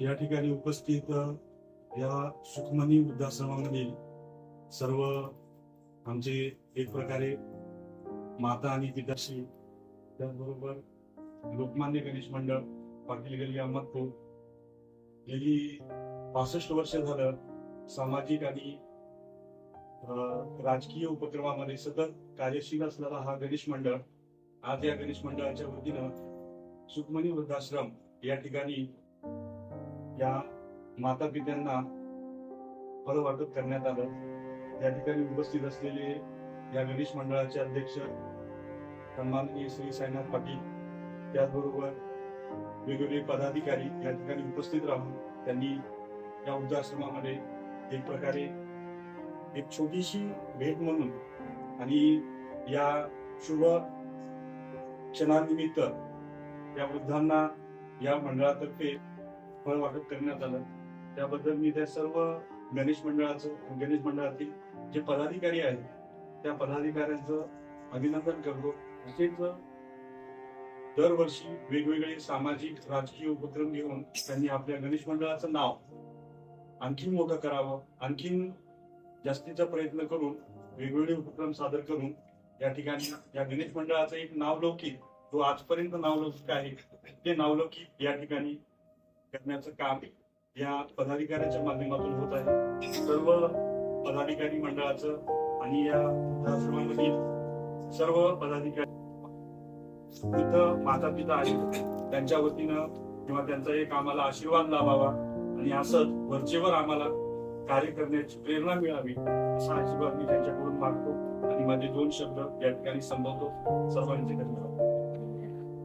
या ठिकाणी उपस्थित या सुखमनी वृद्धाश्रमामधील सर्व आमचे एक प्रकारे माता आणि पिताश्री त्याचबरोबर लोकमान्य गणेश मंडळ पाटील गल्ली अहमदपूर गेली पासष्ट वर्ष झालं सामाजिक आणि राजकीय उपक्रमामध्ये सतत कार्यशील असलेला हा गणेश मंडळ आज या गणेश मंडळाच्या वतीनं सुखमनी वृद्धाश्रम या ठिकाणी या माता पित्यांना फळ वाटप करण्यात आलं. या ठिकाणी उपस्थित असलेले या गणेश मंडळाचे अध्यक्ष सन्माननीय श्री साईनाथ पाटील त्याचबरोबर वेगवेगळे पदाधिकारी या ठिकाणी उपस्थित राहून त्यांनी या वृद्धाश्रमामध्ये एक प्रकारे एक छोटीशी भेट म्हणून आणि या शुभ क्षणानिमित्त या वृद्धांना या मंडळातर्फे फळ वाटप करण्यात आलं. त्याबद्दल मी त्या सर्व गणेश मंडळाचं गणेश मंडळातील जे पदाधिकारी आहेत त्या पदाधिकाऱ्यांचं अभिनंदन करतो. तसेच दरवर्षी वेगवेगळे सामाजिक राजकीय उपक्रम घेऊन त्यांनी आपल्या गणेश मंडळाचं नाव आणखीन मोठं करावं आणखीन जास्तीचा प्रयत्न करून वेगवेगळे उपक्रम सादर करून या ठिकाणी या गणेश मंडळाचं एक नावलौकिक जो आजपर्यंत नावलौकिक आहे ते नावलौकिक या ठिकाणी करण्याचं काम या पदाधिकाऱ्याच्या माध्यमातून होत आहे. सर्व पदाधिकारी मंडळाचं आणि या आश्रमामधील सर्व पदाधिकारी इथं माता पिता आहेत. त्यांच्या वतीनं किंवा त्यांचा एक आम्हाला आशीर्वाद लाभावा आणि असंच वरचेवर आम्हाला कार्य करण्याची प्रेरणा मिळावी असा आशीर्वाद मी त्यांच्याकडून मागतो आणि माझे दोन शब्द या ठिकाणी संभवतो सर्वांचे धन्यवाद.